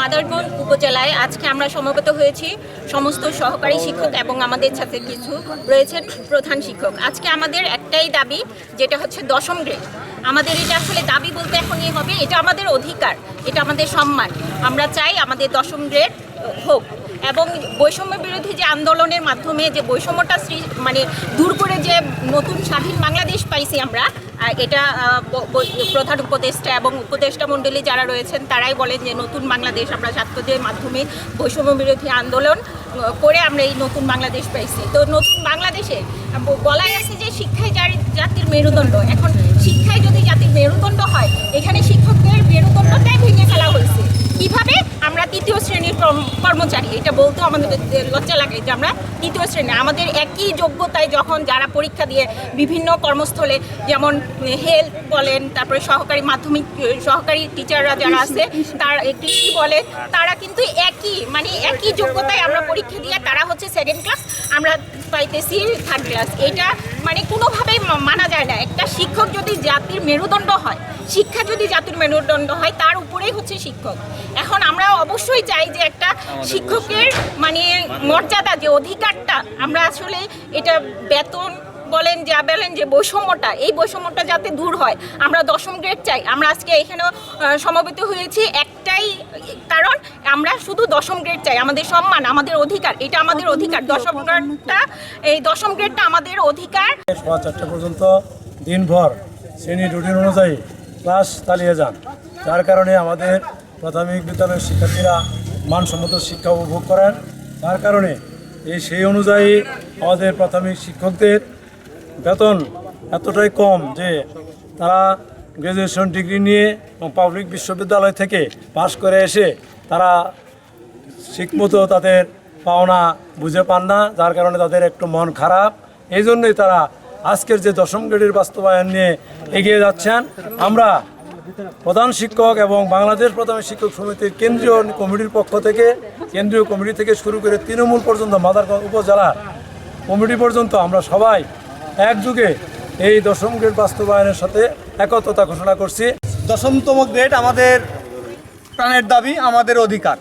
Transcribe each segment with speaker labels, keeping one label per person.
Speaker 1: মাদারগঞ্জ উপজেলায় আজকে আমরা সমবেত হয়েছি। সমস্ত সহকারী শিক্ষক এবং আমাদের সাথে কিছু রয়েছেন প্রধান শিক্ষক। আজকে আমাদের একটাই দাবি, যেটা হচ্ছে দশম গ্রেড আমাদের এটা আসলে দাবি বলতে এখনই হবে, এটা আমাদের অধিকার, এটা আমাদের সম্মান। আমরা চাই আমাদের দশম গ্রেড হোক। এবং বৈষম্য বিরোধী যে আন্দোলনের মাধ্যমে যে বৈষম্যটা মানে দূর করে যে নতুন স্বাধীন বাংলাদেশ পাইছি আমরা এটা প্রধান উপদেষ্টা এবং উপদেষ্টা মণ্ডলী যারা রয়েছেন, তারাই বলেন যে নতুন বাংলাদেশ আমরা ছাত্রদের মাধ্যমে বৈষম্য বিরোধী আন্দোলন করে আমরা এই নতুন বাংলাদেশ পাইছি। তো নতুন বাংলাদেশে বলাই আছে যে শিক্ষাই জারি- জাতির মেরুদণ্ড। এখন শিক্ষায় যদি জাতির মেরুদণ্ড হয়, এখানে শিক্ষকদের মেরুদণ্ডটাই ভেঙে ফেলা হয়েছে। কীভাবে? আমরা তৃতীয় শ্রেণির কর্মচারী, এটা বলতেও আমাদের লজ্জা লাগে যে আমরা তৃতীয় শ্রেণি। আমাদের একই যোগ্যতায় যখন যারা পরীক্ষা দিয়ে বিভিন্ন কর্মস্থলে, যেমন হেলথ বলেন, তারপরে সহকারী মাধ্যমিক, সহকারী টিচাররা যারা আছে, তার কৃষি বলেন, তারা কিন্তু একই মানে একই যোগ্যতায় আমরা পরীক্ষা দিয়ে তারা হচ্ছে সেকেন্ড ক্লাস আমরা পাইতেছি থার্ড ক্লাস এটা মানে কোনোভাবেই মানা যায় না। একটা শিক্ষক যদি জাতির মেরুদণ্ড হয়, শিক্ষা যদি জাতির মেরুদণ্ড হয়, তার উপরেই হচ্ছে শিক্ষক। এখন আমরা অবশ্যই চাই যে একটা শিক্ষকের মানে মর্যাদা যে অধিকারটা। আমরা আসলে এটা বেতন বলেন যা বলেন যে বৈষম্যটা এই বৈষম্যটা যাতে দূর হয় আমরা দশম গ্রেড চাই। আমরা আজকে এখানেও সমবেত হয়েছি। একটাই কারণ আমরা শুধু দশম গ্রেড চাই। আমাদের সম্মান আমাদের অধিকার এটা আমাদের অধিকার। দশম গ্রেডটা এই দশম গ্রেডটা আমাদের অধিকার।
Speaker 2: সোয়া চারটা পর্যন্ত দিনভর শ্রেণি রুটিন অনুযায়ী ক্লাস চালিয়ে যান। যার কারণে আমাদের প্রাথমিক বিদ্যালয়ের শিক্ষার্থীরা মানসম্মত শিক্ষা উপভোগ করেন তার কারণে এই সেই অনুযায়ী আমাদের প্রাথমিক শিক্ষকদের বেতন এতটাই কম যে তারা গ্র্যাজুয়েশন ডিগ্রি নিয়ে এবং পাবলিক বিশ্ববিদ্যালয় থেকে পাশ করে এসে তারা ঠিকমতো তাদের পাওনা বুঝে পান না, যার কারণে তাদের একটু মন খারাপ। এই জন্যই তারা আজকের যে দশম গ্রেডের বাস্তবায়ন নিয়ে এগিয়ে যাচ্ছেন। আমরা প্রধান শিক্ষক এবং বাংলাদেশ প্রধান শিক্ষক সমিতির কেন্দ্রীয় কমিটির পক্ষ থেকে, কেন্দ্রীয় কমিটি থেকে শুরু করে তৃণমূল পর্যন্ত মাদারগঞ্জ উপজেলা কমিটি পর্যন্ত আমরা সবাই একযুগে এই দশম গ্রেড বাস্তবায়নের সাথে একত্রতা ঘোষণা করছি।
Speaker 3: দশমতম গ্রেড আমাদের প্রাণের দাবি, আমাদের অধিকার।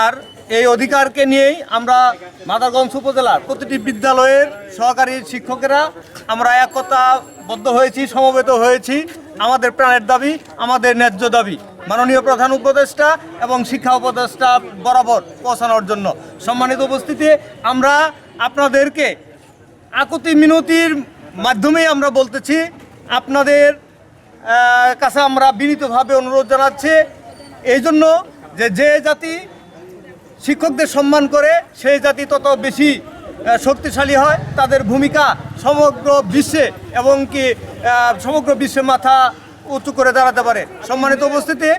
Speaker 3: আর এই অধিকারকে নিয়েই আমরা মাদারগঞ্জ উপজেলার প্রতিটি বিদ্যালয়ের সহকারী শিক্ষকেরা আমরা একতাবদ্ধ হয়েছি, সমবেত হয়েছি। আমাদের প্রাণের দাবি, আমাদের ন্যায্য দাবি। মাননীয় প্রধান উপদেষ্টা এবং শিক্ষা উপদেষ্টা বরাবর পৌঁছানোর জন্য সম্মানিত উপস্থিতি, আমরা আপনাদেরকে আকুতি মিনতির মাধ্যমেই আমরা বলতেছি, আপনাদের কাছে আমরা বিনীতভাবে অনুরোধ জানাচ্ছি। এই জন্য যে যে জাতি শিক্ষকদের সম্মান করে, সেই জাতি তত বেশি শক্তিশালী হয়, তাদের ভূমিকা সমগ্র বিশ্বে এবং কি সমগ্র বিশ্বে মাথা উঁচু করে দাঁড়াতে পারে। সম্মানিত উপস্থিতি,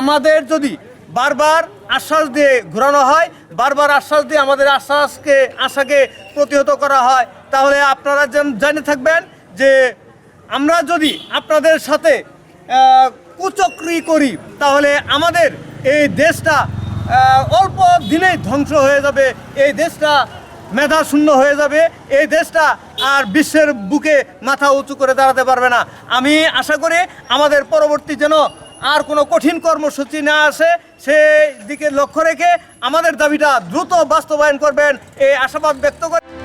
Speaker 3: আমাদের যদি বারবার আশ্বাস দিয়ে ঘোরানো হয়, বারবার আশ্বাস দিয়ে আমাদের আশ্বাসকে, আশাকে প্রতিহত করা হয়, তাহলে আপনারা জেনে থাকবেন যে আমরা যদি আপনাদের সাথে কুচক্রি করি, তাহলে আমাদের এই দেশটা অল্প দিনেই ধ্বংস হয়ে যাবে, এই দেশটা মেধা শূন্য হয়ে যাবে, এই দেশটা আর বিশ্বের বুকে মাথা উঁচু করে দাঁড়াতে পারবে না। আমি আশা করি আমাদের পরবর্তী যেন আর কোনো কঠিন কর্মসূচি না আসে, সেই দিকে লক্ষ্য রেখে আমাদের দাবিটা দ্রুত বাস্তবায়ন করবেন, এই আশাবাদ ব্যক্ত করে।